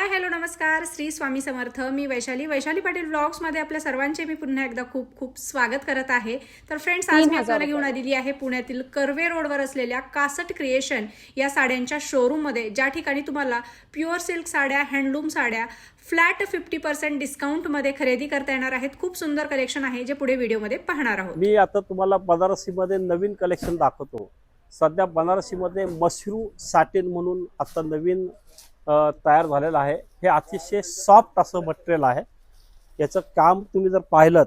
Hi hello नमस्कार. श्री स्वामी समर्थ. मी वैशाली. वैशाली पाटील व्लॉग्समध्ये आपल्या सर्वांचे मी पुन्हा एकदा खूप खूप स्वागत करत आहे. तर फ्रेंड्स आज मी आपल्याला घेऊन आलेली आहे पुण्यातील कर्वे रोडवर असलेल्या कासट क्रिएशन या साड्यांच्या शोरूममध्ये ज्या ठिकाणी तुम्हाला प्युअर सिल्क साड्या हँडलूम साड्या फ्लॅट फिफ्टी पर्सेंट डिस्काउंटमध्ये खरेदी करता येणार आहेत. खूप सुंदर कलेक्शन आहे जे पुढे व्हिडिओमध्ये पाहणार आहोत. मी आता तुम्हाला बनारसीमध्ये नवीन कलेक्शन दाखवतो. सध्या बनारसीमध्ये मशरू साटिन म्हणून आता नवीन तयार झालेलं आहे. हे अतिशय सॉफ्ट असं मटेरियल आहे. याचं काम तुम्ही जर पाहिलं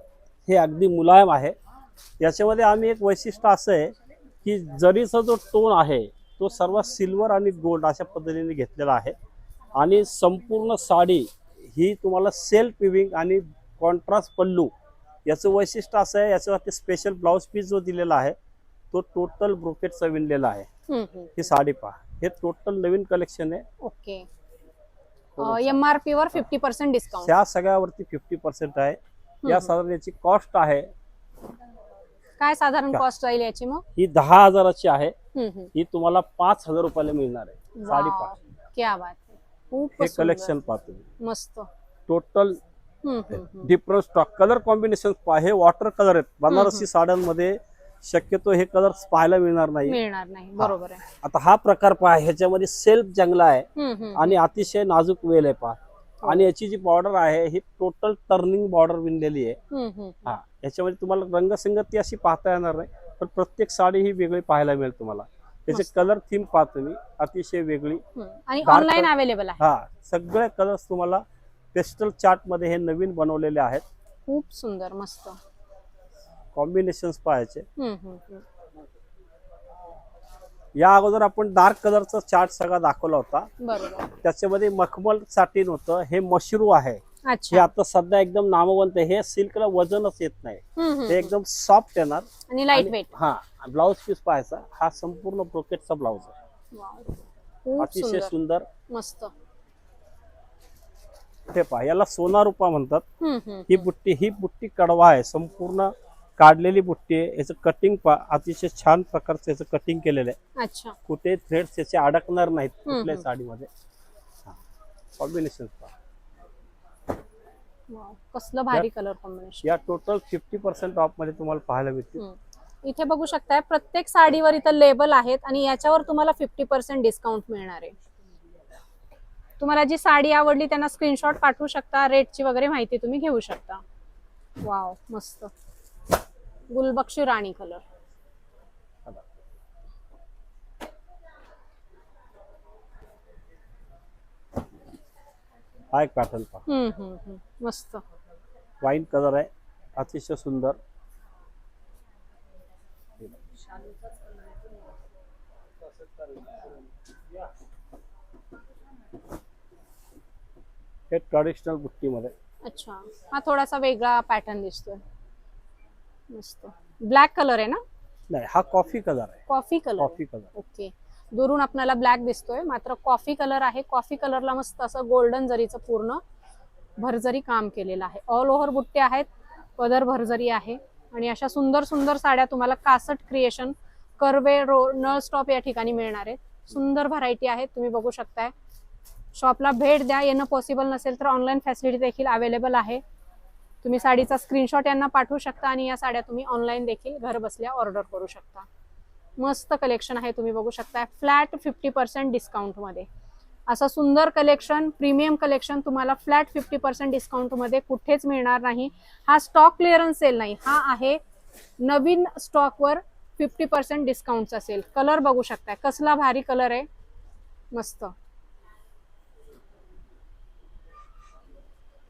हे अगदी मुलायम आहे. याच्यामध्ये आम्ही एक वैशिष्ट्य असं आहे की जरीचा जो टोन आहे तो सर्व सिल्वर आणि गोल्ड अशा पद्धतीने घेतलेला आहे. आणि संपूर्ण साडी ही तुम्हाला सेल्फ विविंग आणि कॉन्ट्रास्ट पल्लू याचं वैशिष्ट्य असं आहे. याच्यावरती स्पेशल ब्लाऊज पीस जो दिलेला आहे तो टोटल ब्रोकेटचा विणलेला आहे. ही साडी पहा. हे टोटल नवीन कलेक्शन आहे. ओके. एम आर पी वर फिफ्टी पर्सेंट डिस्काउंट त्या सगळ्यावरती फिफ्टी पर्सेंट आहे. या. साधारण याची कॉस्ट आहे. काय साधारण कॉस्ट राहील याची मग? ही दहा हजाराची आहे. ही तुम्हाला पाच हजार रुपयाला मिळणार आहे. साडी वाव, पहा क्या बात. खूप हे. कलेक्शन पाहतो. मस्त. Total. Different stock colour combination हे वॉटर कलर आहेत. बनारसी साड्यांमध्ये शक्यतो हे कलर पाहायला मिळणार नाही. मिळणार नाही. बरोबर आहे. आता हा प्रकार पहा ह्याच्यामध्ये सेल्फ जंगला आहे हम्म, हम्म. आणि अतिशय नाजूक वेल आहे पहा. आणि याची जी बॉर्डर आहे ही टोटल टर्निंग बॉर्डर विणलेली आहे. हम्म, हम्म. हा. याच्यामध्ये तुम्हाला रंगसंगती अशी पाहता येणार नाही पण प्रत्येक साडी ही वेगळी पाहायला मिळेल तुम्हाला. त्याचे. कलर थीम पाहतो मी अतिशय वेगळी. हम्म. आणि Dark ऑनलाईन color- अवेलेबल आहे. हा. सगळे कलर्स तुम्हाला पेस्टल चार्टमध्ये हे नवीन बनवलेले आहेत. खूप सुंदर मस्त. कॉम्बिनेशन पाहायचे. या अगोदर आपण डार्क कलरचा चार्ट सगळा दाखवला होता. त्याच्यामध्ये मखमल साटीन होतं हे मशरू आहे. हे आता सध्या एकदम नामवंत आहे. हे सिल्कला वजनच येत नाही. ते एकदम सॉफ्ट येणार. आणि लाइट वेट हा ब्लाउज पीस पाहायचा. हा संपूर्ण ब्रोकेटचा ब्लाउज आहे. अतिशय सुंदर. मस्त. हे पहा याला सोना रुपा म्हणतात. ही बुट्टी ही बुट्टी कडवा आहे. संपूर्ण काढलेली बुट्टी आहे. याचं कटिंग अतिशय छान प्रकारचं याचं कटिंग केलेलं आहे. अच्छा. कुठे थ्रेड्स याचे अडकणार नाहीत हम्म. साडीमध्ये. कॉम्बिनेशन कसलं भारी कलर कॉम्बिनेशन या टोटल फिफ्टी पर्सेंट ऑफमध्ये तुम्हाला पाहायला मिळतील. इथे बघू शकताय प्रत्येक साडीवर इथं लेबल आहेत आणि याच्यावर तुम्हाला फिफ्टी पर्सेंट डिस्काउंट मिळणार आहे. तुम्हाला जी साडी आवडली त्यांना स्क्रीनशॉट पाठवू शकता रेटची वगैरे माहिती तुम्ही घेऊ शकता. वाव मस्त. गुलबक्षी राणी कलर हा एक पॅटर्न पहा. हम्म हम्म हम्म. मस्त. वाईन कलर आहे. अतिशय सुंदर. हे ट्रॅडिशनल बुट्टीमध्ये. अच्छा. हा थोडासा वेगळा पॅटर्न दिसतोय. मस्त. ब्लॅक कलर आहे ना? नाही हा कॉफी कलर आहे. Coffee colour coffee colour okay दुरून आपल्याला ब्लॅक दिसतोय. मात्र कॉफी कलर आहे. कॉफी कलरला मस्त असं गोल्डन जरीचं पूर्ण भरजरी काम केलेलं आहे. ऑल ओव्हर बुट्टे आहेत. पदर भरजरी आहे. आणि अशा सुंदर सुंदर साड्या तुम्हाला Kasat creation Karve road Nal stop या ठिकाणी मिळणार आहेत. सुंदर व्हरायटी आहेत. तुम्ही बघू शकताय. शॉपला भेट द्या. येणं पॉसिबल नसेल तर ऑनलाईन फॅसिलिटी देखील अवेलेबल आहे. तुम्ही साडीचा स्क्रीनशॉट यांना पाठवू शकता आणि या साड्या तुम्ही ऑनलाईन देखील घर बसल्या ऑर्डर करू शकता. मस्त कलेक्शन आहे तुम्ही बघू शकता. फ्लॅट फिफ्टी पर्सेंट डिस्काउंटमध्ये असं सुंदर कलेक्शन प्रीमियम कलेक्शन तुम्हाला फ्लॅट फिफ्टी पर्सेंट डिस्काउंटमध्ये कुठेच मिळणार नाही. हा स्टॉक क्लिअरन्स सेल नाही हा आहे नवीन स्टॉकवर फिफ्टी पर्सेंट डिस्काउंटचा सेल कलर बघू शकताय. कसला भारी कलर आहे. मस्त.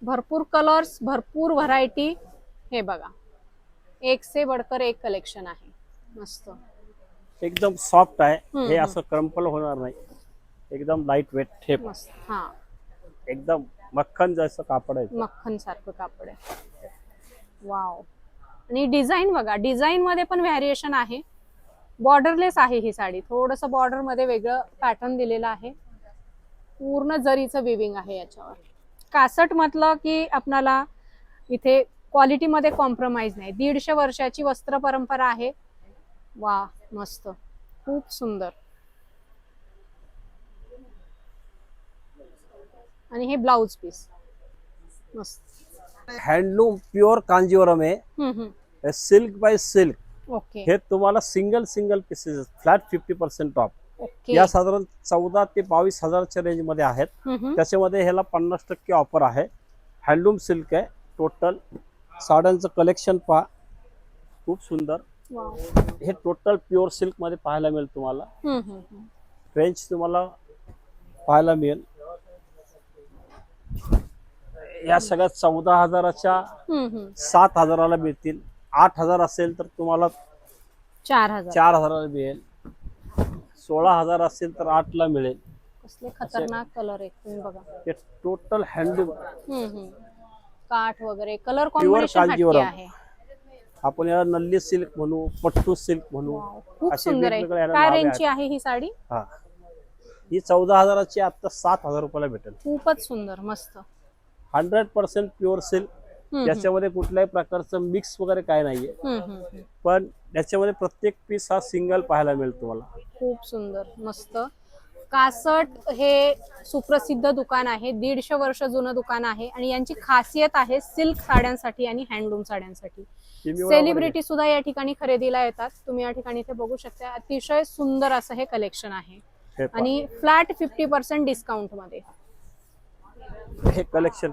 भरपूर कलर्स भरपूर व्हरायटी हे बघा. एक से बडकर एक कलेक्शन आहे. मस्त. एकदम सॉफ्ट आहे. हे. असं क्रम्पल होणार नाही. एकदम लाइट वेट हे. मस्त. हा. एकदम मक्खन जसं कापड आहे. मक्खन सारखं कापड आहे. वाव आणि डिझाईन बघा डिझाईन मध्ये पण व्हॅरिएशन आहे. बॉर्डरलेस आहे ही साडी. थोडस बॉर्डरमध्ये वेगळं पॅटर्न दिलेलं आहे. पूर्ण जरीचं विविंग आहे याच्यावर. कासट म्हटलं की आपणाला इथे क्वालिटीमध्ये कॉम्प्रोमाइज नाही. दीडशे वर्षाची वस्त्र परंपरा आहे. वा मस्त. खूप सुंदर. आणि हे ब्लाउज पीस मस्त. हँडलूम प्युअर कांजीवरम आहे. सिल्क बाय सिल्क ओके हे तुम्हाला single single pieces flat fifty percent off okay या साधारण चौदा ते बावीस हजारच्या रेंजमध्ये आहेत. हम्म, हम्म. त्याच्यामध्ये ह्याला पन्नास टक्के ऑफर आहे. हँडलूम सिल्क आहे. टोटल साड्यांचं कलेक्शन पहा. खूप सुंदर. हे टोटल प्युअर सिल्कमध्ये पाहायला मिळेल तुम्हाला. रेंज तुम्हाला पाहायला मिळेल. या सगळ्या चौदा हजाराच्या. सात हजाराला मिळतील. आठ हजार असेल तर तुम्हाला चार हजार. चार हजाराला मिळेल. सोळा हजार असेल तर आठला मिळेल कसले खतरनाक कलर आहेत तुम्ही बघा हे टोटल हँडलूम हम्म, हम्म. काठ वगैरे कलर कॉम्बिनेशन कांजीवरम. आहे आपण याला नल्ली सिल्क म्हणू पट्टू सिल्क म्हणू वाव. खूप असे सुंदर आहे वेगवेगळे याला काय नावे रेंजची आहेत. आहे ही साडी हा ही चौदा हजाराची आता सात हजार रुपयाला भेटेल खूपच सुंदर मस्त हंड्रेड पर्सेंट प्युअर सिल्क. याच्यामध्ये कुठल्याही प्रकारचं मिक्स वगैरे काय नाहीये. पण याच्यामध्ये प्रत्येक पीस हा सिंगल पाहायला मिळेल तुम्हाला. खूप सुंदर मस्त. कासट हे सुप्रसिद्ध दुकान आहे दीडशे वर्ष जुनं दुकान आहे आणि यांची खासियत आहे सिल्क साड्यांसाठी आणि हँडलूम साड्यांसाठी. सेलिब्रिटी सुद्धा या ठिकाणी खरेदीला येतात. तुम्ही या ठिकाणी इथे बघू शकता. अतिशय सुंदर असं हे कलेक्शन आहे. आणि फ्लॅट फिफ्टी पर्सेंट डिस्काउंटमध्ये. हे collection.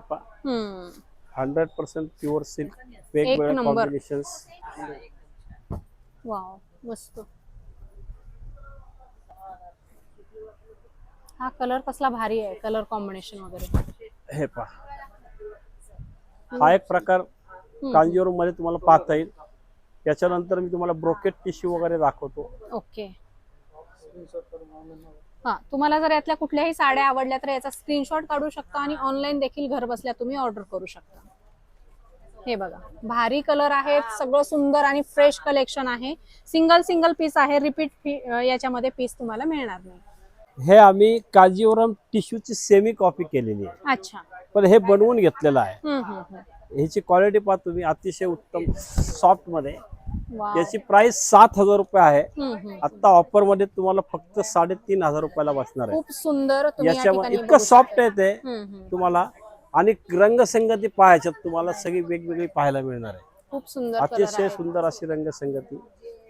Hundred percent pure silk वेगवेगळ्या नंबर. कॉम्बिनेशन्स वाव मस्त. हा कलर कसला भारी आहे कलर कॉम्बिनेशन वगैरे. हे पहा. हा एक प्रकार. कांजीवरममध्ये तुम्हाला पाहता येईल. याच्यानंतर मी तुम्हाला ब्रोकेट टिश्यू वगैरे दाखवतो. ओके. हा तुम्हाला जर यातल्या कुठल्याही साड्या आवडल्या तर याचा स्क्रीनशॉट काढू शकता आणि ऑनलाईन देखील घर बसल्या तुम्ही ऑर्डर करू शकता. हे बघा. भारी कलर आहेत सगळं सुंदर आणि फ्रेश कलेक्शन आहे. सिंगल सिंगल पीस आहे. रिपीट याच्यामध्ये पीस तुम्हाला मिळणार नाही. हे आम्ही कांजीवरम टिश्यूची सेमी कॉपी केलेली आहे. अच्छा. पण हे बनवून घेतलेलं आहे. ह्याची क्वालिटी पहा तुम्ही अतिशय उत्तम सॉफ्टमध्ये. याची प्राइस सात हजार रुपये आहे. आता ऑफरमध्ये तुम्हाला फक्त साडेतीन हजार रुपयाला बसणार आहे. खूप सुंदर याच्यामध्ये इतकं सॉफ्ट. आहे ते. तुम्हाला आणि रंगसंगती पाहायच्यात तुम्हाला सगळी वेगवेगळी पाहायला मिळणार आहे. खूप सुंदर अतिशय सुंदर अशी रंगसंगती.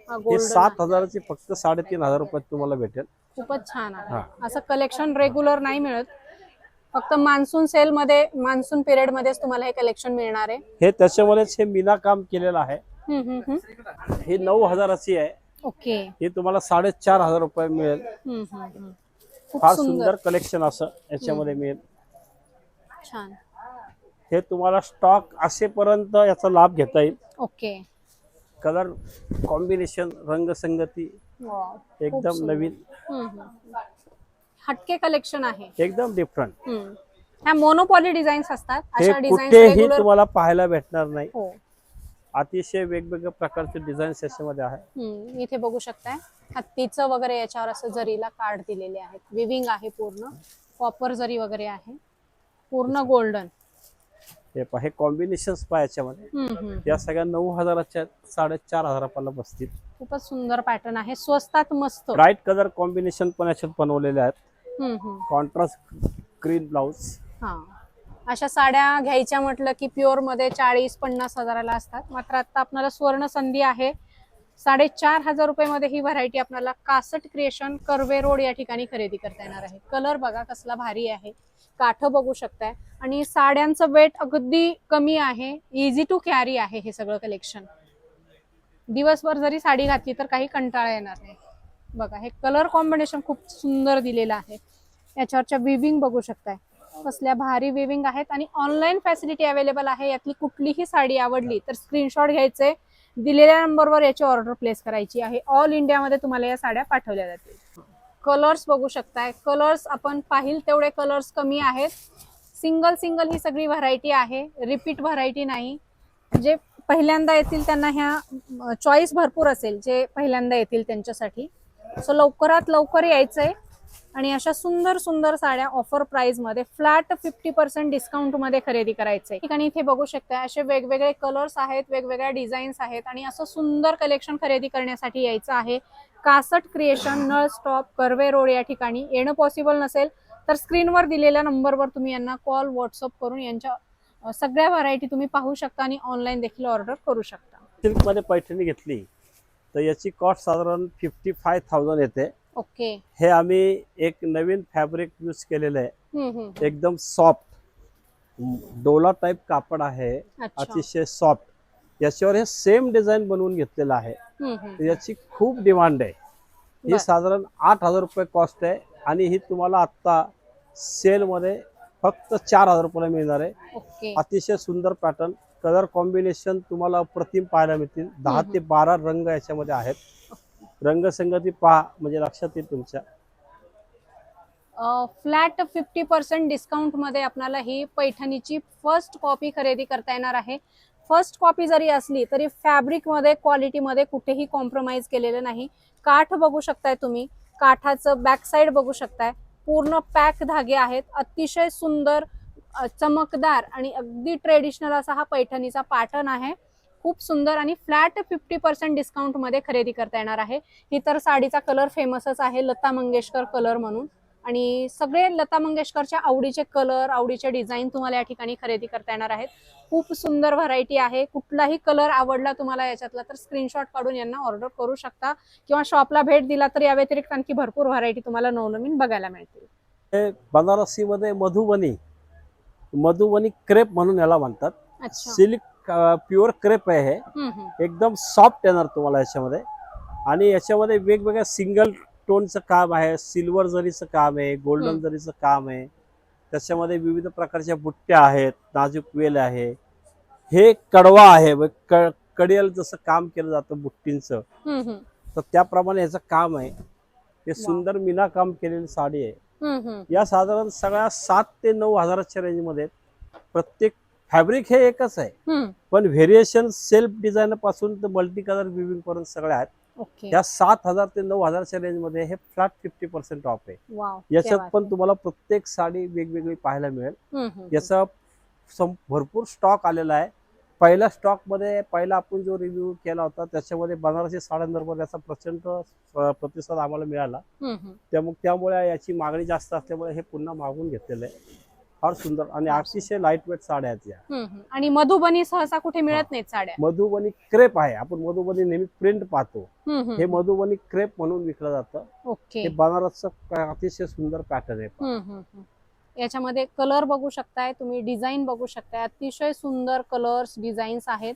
हा, सात हजाराची फक्त साडेतीन हजार रुपयात तुम्हाला भेटेल. खूपच छान आहे. असं कलेक्शन रेग्युलर नाही मिळत. फक्त मान्सून सेल मध्ये मान्सून पिरियड मध्येच तुम्हाला हे कलेक्शन मिळणार आहे. हे त्याच्यामध्येच हे मीना काम केलेलं आहे. ही नऊ हजाराची आहे. ओके. ही तुम्हाला साडेचार हजार रुपये मिळेल. फार सुंदर. कलेक्शन असं याच्यामध्ये मिळेल. छान. हे तुम्हाला स्टॉक असेपर्यंत याचा लाभ घेता येईल. ओके. कलर कॉम्बिनेशन रंगसंगती एकदम. नवीन. हटके कलेक्शन आहे. एकदम डिफरंट. ह्या मोनोपॉली डिझाईन्स असतात. हे अशा कुठेही तुम्हाला पाहायला भेटणार नाही. हो. अतिशय वेगवेगळ्या प्रकारचे डिझाईन्स याच्यामध्ये आहे. इथे बघू शकताय. हत्तीचं वगैरे याच्यावर असं जरीला कार्ड दिलेले आहेत. विविंग आहे पूर्ण. कॉपर जरी वगैरे आहे. पूर्ण गोल्डन हे पहा हे कॉम्बिनेशन पहा याच्यामध्ये. या सगळ्या नऊ हजाराच्या साडेचार हजाराला बसतील. खूपच सुंदर पॅटर्न आहे. स्वस्तात मस्त. ब्राईट कलर कॉम्बिनेशन पण याच्यात बनवलेले आहेत. कॉन्ट्रास्ट ग्रीन ब्लाउज हा. अशा साड्या घ्यायच्या म्हटलं की प्युअरमध्ये चाळीस पन्नास हजाराला असतात. मात्र आता आपल्याला स्वर्ण संधी आहे. साडेचार हजार रुपये मध्ये ही व्हरायटी आपल्याला कासट क्रिएशन कर्वे रोड या ठिकाणी खरेदी करता येणार आहे. कलर बघा कसला भारी आहे. काठ बघू शकताय. आणि साड्यांचं वेट अगदी कमी आहे. इझी टू कॅरी आहे हे सगळं कलेक्शन दिवसभर जरी साडी घातली तर काही कंटाळा येणार नाही. बघा हे कलर कॉम्बिनेशन खूप सुंदर दिलेलं आहे. याच्यावरच्या विविंग बघू शकताय. कसल्या भारी विविंग आहेत. आणि ऑनलाईन फॅसिलिटी अवेलेबल आहे. यातली कुठलीही साडी आवडली तर स्क्रीनशॉट घ्यायचे. दिलेल्या नंबरवर याची ऑर्डर प्लेस करायची आहे. ऑल इंडियामध्ये तुम्हाला या साड्या पाठवल्या जातील. कलर्स बघू शकताय. कलर्स आपण पाहिल तेवढे कलर्स कमी आहेत. सिंगल सिंगल ही सगळी व्हरायटी आहे. रिपीट व्हरायटी नाही. जे पहिल्यांदा येतील त्यांना ह्या चॉईस भरपूर असेल जे पहिल्यांदा येतील त्यांच्यासाठी. सो लवकरात लवकर यायचंय. आणि अशा सुंदर सुंदर साड्या ऑफर प्राइसमध्ये फ्लॅट फिफ्टी पर्सेंट डिस्काउंटमध्ये खरेदी करायचे ठिकाणी इथे बघू शकता असे वेगवेगळे कलर्स आहेत वेगवेगळ्या डिझाईन्स आहेत आणि असं सुंदर कलेक्शन खरेदी करण्यासाठी यायचं आहे. Kasat creation Nal stop Karve road या ठिकाणी. येणं पॉसिबल नसेल तर स्क्रीनवर दिलेल्या नंबरवर तुम्ही यांना कॉल व्हॉट्सअप करून यांच्या सगळ्या व्हरायटी तुम्ही पाहू शकता आणि ऑनलाईन देखील ऑर्डर करू शकता. सिल्कमध्ये पैठणी घेतली तर याची कॉस्ट साधारण फिफ्टी फाय थाउजंड येते. ओके. हे आम्ही एक नवीन फॅब्रिक यूज केलेलं आहे. एकदम सॉफ्ट. डोला टाईप कापड आहे. अतिशय सॉफ्ट. याच्यावर हे सेम डिझाईन बनवून घेतलेलं आहे. याची खूप डिमांड आहे. ही. साधारण आठ हजार रुपये कॉस्ट आहे आणि ही तुम्हाला आत्ता सेलमध्ये फक्त चार हजार रुपयाला मिळणार आहे. अतिशय सुंदर पॅटर्न. कलर कॉम्बिनेशन तुम्हाला अप्रतिम पाहायला मिळतील. दहा. ते बारा रंग याच्यामध्ये आहेत. रंगसंगती पहा म्हणजे लक्षात येईल तुमच्या. फ्लॅट फिफ्टी पर्सेंट डिस्काउंटमध्ये आपल्याला ही पैठणीची फर्स्ट कॉपी खरेदी करता येणार आहे. फर्स्ट कॉपी जरी असली तरी फॅब्रिकमध्ये क्वालिटीमध्ये कुठेही कॉम्प्रोमाइज केलेलं नाही. काठ बघू शकताय तुम्ही. काठाचं बॅक साईड बघू शकताय. पूर्ण पॅक धागे आहेत. अतिशय सुंदर चमकदार आणि अगदी ट्रेडिशनल असा हा पैठणीचा पॅटर्न आहे. खूप सुंदर आणि फ्लॅट फिफ्टी पर्सेंट डिस्काउंटमध्ये खरेदी करता येणार आहे. ही तर साडीचा कलर फेमसच आहे लता मंगेशकर कलर म्हणून. आणि सगळे लता मंगेशकरच्या आवडीचे कलर आवडीचे डिझाईन तुम्हाला या ठिकाणी खरेदी करता येणार आहेत. खूप सुंदर व्हरायटी आहे. कुठलाही कलर आवडला तुम्हाला याच्यातला तर स्क्रीनशॉट काढून यांना ऑर्डर करू शकता. किंवा शॉपला भेट दिला तर या व्यतिरिक्त आणखी भरपूर व्हरायटी तुम्हाला नवनवीन बघायला मिळतील. हे बनारसीमध्ये मधुबनी मधुबनी क्रेप म्हणून याला म्हणतात. अच्छा. सिल्क प्युअर क्रेप आहे हे. एकदम सॉफ्ट येणार तुम्हाला याच्यामध्ये आणि याच्यामध्ये वेगवेगळ्या सिंगल टोनचं काम आहे सिल्वर जरीचं काम आहे गोल्डन. जरीचं काम आहे त्याच्यामध्ये विविध प्रकारच्या बुट्ट्या आहेत नाजूक वेल आहे हे कडवा आहे कडियल जसं काम केलं जातं बुट्टींचं. तर त्याप्रमाणे याचं काम आहे हे सुंदर मीना काम केलेली साडी आहे. या साधारण सगळ्या सात ते नऊ हजाराच्या रेंजमध्ये. प्रत्येक फॅब्रिक हे एकच आहे. पण व्हेरिएशन सेल्फ डिझाईन पासून तर मल्टी कलर विविंग पर्यंत सगळे आहेत. ओके. या सात हजार ते नऊ हजारच्या रेंजमध्ये हे फ्लॅट फिफ्टी पर्सेंट ऑफ आहे. याच्यात पण तुम्हाला प्रत्येक साडी वेगवेगळी पाहायला मिळेल. याचा भरपूर स्टॉक आलेला आहे. पहिल्या स्टॉकमध्ये पहिला आपण जो रिव्ह्यू केला होता त्याच्यामध्ये बनारसी साड्यांबरोबर याचा प्रचंड प्रतिसाद आम्हाला मिळाला. त्यामुळे त्यामुळे याची मागणी जास्त असल्यामुळे हे पुन्हा मागून घेतलेलं आहे. फार सुंदर आणि अतिशय लाइट वेट साड्या आहेत या. आणि मधुबनी सहसा कुठे मिळत नाहीत साड्या? मधुबनी क्रेप आहे. आपण मधुबनी नेहमी प्रिंट पाहतो. हम्म, हे हम्म. मधुबनी क्रेप म्हणून विकलं जातं. ओके. हे बनारसचं अतिशय सुंदर पॅटर्न आहे. हम्म, हम्म, हम्म. याच्यामध्ये कलर बघू शकताय तुम्ही डिझाईन बघू शकताय. अतिशय सुंदर कलर्स डिझाईन्स आहेत.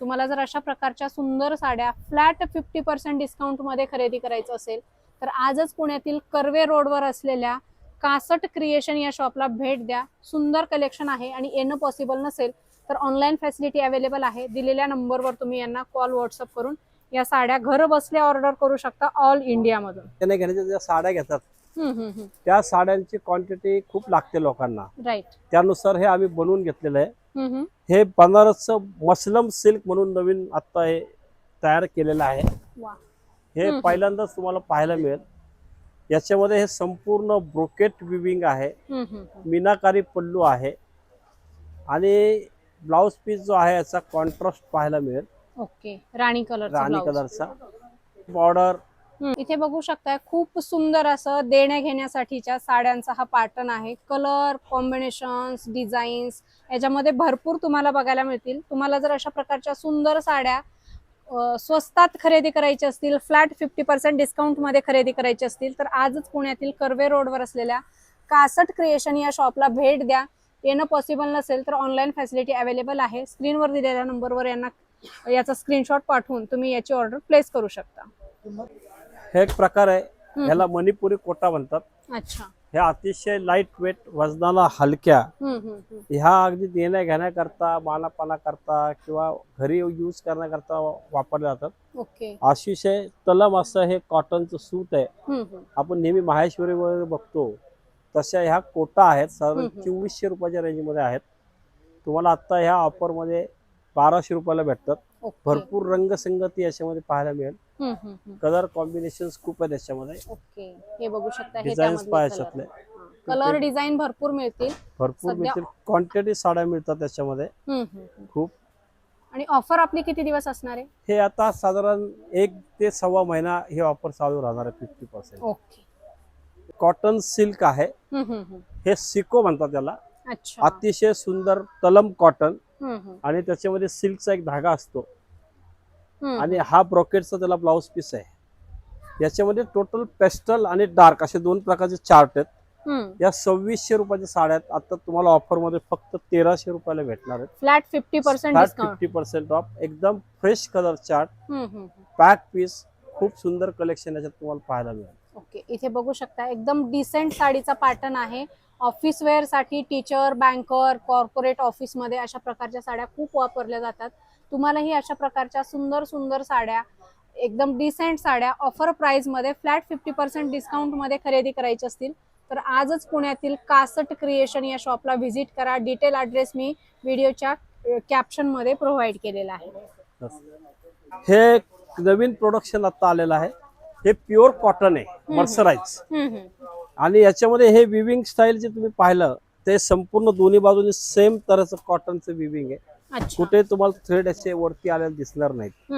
तुम्हाला जर अशा प्रकारच्या सुंदर साड्या फ्लॅट फिफ्टी पर्सेंट डिस्काउंटमध्ये खरेदी करायचं असेल तर आजच पुण्यातील कर्वे रोडवर असलेल्या कासट क्रिएशन या शॉपला भेट द्या. सुंदर कलेक्शन आहे आणि येणं पॉसिबल नसेल तर ऑनलाईन फॅसिलिटी अवेलेबल आहे. दिलेल्या नंबरवर तुम्ही यांना कॉल व्हॉट्सअप करून या साड्या घर बसल्या ऑर्डर करू शकता ऑल इंडियामधून त्याने घेण्याच्या ज्या साड्या घेतात त्या साड्यांची क्वांटिटी खूप लागते लोकांना. राईट त्यानुसार हे आम्ही बनवून घेतलेलं आहे. हे बनारसचं मसलम सिल्क म्हणून नवीन आता हे तयार केलेलं आहे. हे. पहिल्यांदाच तुम्हाला पाहायला मिळेल. याच्यामध्ये हे संपूर्ण ब्रोकेट विविंग आहे. मीनाकारी पल्लू आहे. आणि ब्लाउज पीस जो आहे याचा कॉन्ट्रास्ट पाहायला मिळेल. ओके. राणी कलर राणी कलरचा बॉर्डर इथे बघू शकताय खूप सुंदर असं देण्या घेण्यासाठीच्या साड्यांचा हा पॅटर्न आहे. कलर कॉम्बिनेशन्स डिझाईन्स याच्यामध्ये भरपूर तुम्हाला बघायला मिळतील. तुम्हाला जर अशा प्रकारच्या सुंदर साड्या स्वस्तात खरेदी करायची असतील फ्लॅट फिफ्टी पर्सेंट डिस्काउंटमध्ये खरेदी करायची असतील तर आजच पुण्यातील कर्वे रोडवर असलेल्या कासट क्रिएशन या शॉपला भेट द्या. येणं पॉसिबल नसेल तर ऑनलाईन फॅसिलिटी अवेलेबल आहे. स्क्रीनवर दिलेल्या नंबरवर यांना याचा स्क्रीनशॉट पाठवून तुम्ही याची ऑर्डर प्लेस करू शकता. हे एक प्रकार आहे. ह्याला मणिपुरी कोटा म्हणतात. अच्छा. हे अतिशय लाइट वेट वजनाला हलक्या. ह्या अगदी देण्या घेण्याकरता मानापाना करता किंवा घरी यूज करण्याकरता वापरले जातात. अतिशय तलम असं हे कॉटनचं सूत आहे. आपण नेहमी माहेश्वरी वगैरे बघतो तशा ह्या कोटा आहेत. साधारण. चोवीसशे रुपयाच्या रेंजमध्ये आहेत. तुम्हाला आता ह्या ऑफरमध्ये बाराशे रुपयाला भेटतात. भरपूर रंगसंगती याच्यामध्ये पाहायला मिळेल. कलर कॉम्बिनेशन खूप आहेत त्याच्यामध्ये ओके. हे बघू शकता डिझाईन्स पाहायच्यातले कलर डिझाईन भरपूर मिळतील. भरपूर मिळतील. क्वांटिटी साड्या मिळतात त्याच्यामध्ये. खूप. आणि ऑफर आपली किती दिवस असणार आहे? हे आता साधारण एक ते सव्वा महिना हे ऑफर चालू राहणार आहे fifty percent okay. Cotton silk आहे. हे सिको म्हणतात त्याला. अतिशय सुंदर तलम कॉटन आणि त्याच्यामध्ये सिल्कचा एक धागा असतो. आणि हा ब्रॉकेटचा त्याला ब्लाउज पीस आहे. याच्यामध्ये टोटल पेस्टल आणि डार्क असे दोन प्रकारचे चार्ट आहेत. या सव्वीसशे रुपयाच्या साड्या आहेत आता तुम्हाला ऑफरमध्ये फक्त तेराशे रुपयाला भेटणार आहेत. Flat fifty percent fifty percent off एकदम fresh colour chart. Pack piece खूप सुंदर कलेक्शन याच्यात तुम्हाला पाहायला मिळेल. ओके इथे बघू शकता एकदम डिसेंट साडीचा पॅटर्न आहे. ऑफिस वेअरसाठी टीचर बँकर कॉर्पोरेट ऑफिसमध्ये अशा प्रकारच्या साड्या खूप वापरल्या जातात. तुम्हालाही अशा प्रकारच्या सुंदर सुंदर साड्या एकदम डिसेंट साड्या ऑफर प्राइसमध्ये फ्लॅट फिफ्टी पर्सेंट डिस्काउंटमध्ये खरेदी करायची असतील तर आजच पुण्यातील कासट क्रिएशन या शॉपला व्हिजिट करा. डिटेल ॲड्रेस मी व्हिडिओच्या कॅप्शनमध्ये प्रोव्हाइड केलेला आहे. हे नवीन प्रोडक्शन आता आलेलं आहे. हे प्युअर कॉटन आहे मर्सराईज. आणि याच्यामध्ये हे विविंग स्टाईल जे तुम्ही पाहिलं ते संपूर्ण दोन्ही बाजूने सेम तऱ्हेचं कॉटनचं विविंग आहे. कुठे तुम्हाला थ्रेड असे वरती आलेले दिसणार नाहीत.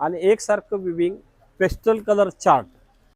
आणि एकसारखं विविंग पेस्टल कलर चार्ट